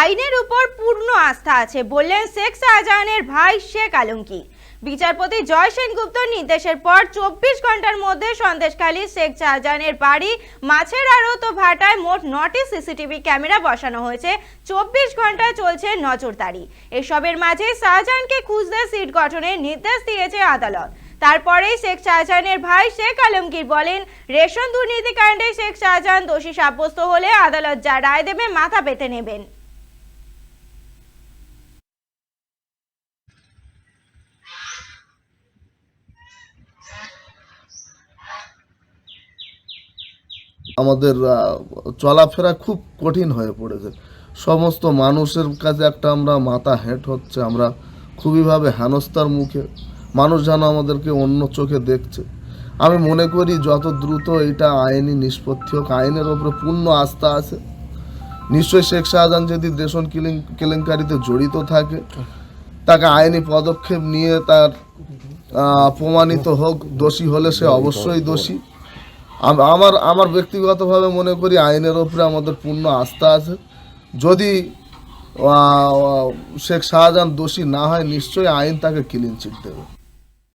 আইনের উপর পূর্ণ আস্থা আছে, বললেন শেখ শাহজাহানের ভাই শেখ আলমগীর। বিচারপতি জয় সেনগুপ্তর নির্দেশের পর চব্বিশ ঘণ্টার মধ্যে সন্দেশখালী শেখ শাহজাহানের বাড়ি মাছের আড়ত ভাটায় মোট নটি সিসিটিভি ক্যামেরা বসানো হয়েছে, চব্বিশ ঘন্টায় চলছে নজরদারি। এসবের মাঝে শাহজাহানকে খুঁজতে সিট গঠনের নির্দেশ দিয়েছে আদালত। তারপরেই শেখ শাহজাহানের ভাই শেখ আলমগীর বলেন, রেশন দুর্নীতিকাণ্ডে শেখ শাহজাহান দোষী সাব্যস্ত হলে আদালত যা রায় দেবে মাথা পেতে নেবেন। আমাদের চলাফেরা খুব কঠিন হয়ে পড়েছে। সমস্ত মানুষের কাছে একটা আমরা মাথা হেঁট হচ্ছে, আমরা খুবইভাবে হেনস্থার মুখে। মানুষ যেন আমাদেরকে অন্য চোখে দেখছে। আমি মনে করি যত দ্রুত এটা আইনি নিষ্পত্তি হোক, আইনের ওপরে পূর্ণ আস্থা আছে। নিশ্চয়ই শেখ শাহজাহান যদি দেশন কিলিং, কেলেঙ্কারিতে জড়িত থাকে, তাকে আইনি পদক্ষেপ নিয়ে তার প্রমাণিত হোক, দোষী হলে সে অবশ্যই দোষী। আমার আমার ব্যক্তিগতভাবে মনে করি আইনের ওপরে আমাদের পূর্ণ আস্থা আছে। যদি শেখ শাহজাহান দোষী না হয়, নিশ্চয়ই আইন তাকে ক্লিন চিট দেবে।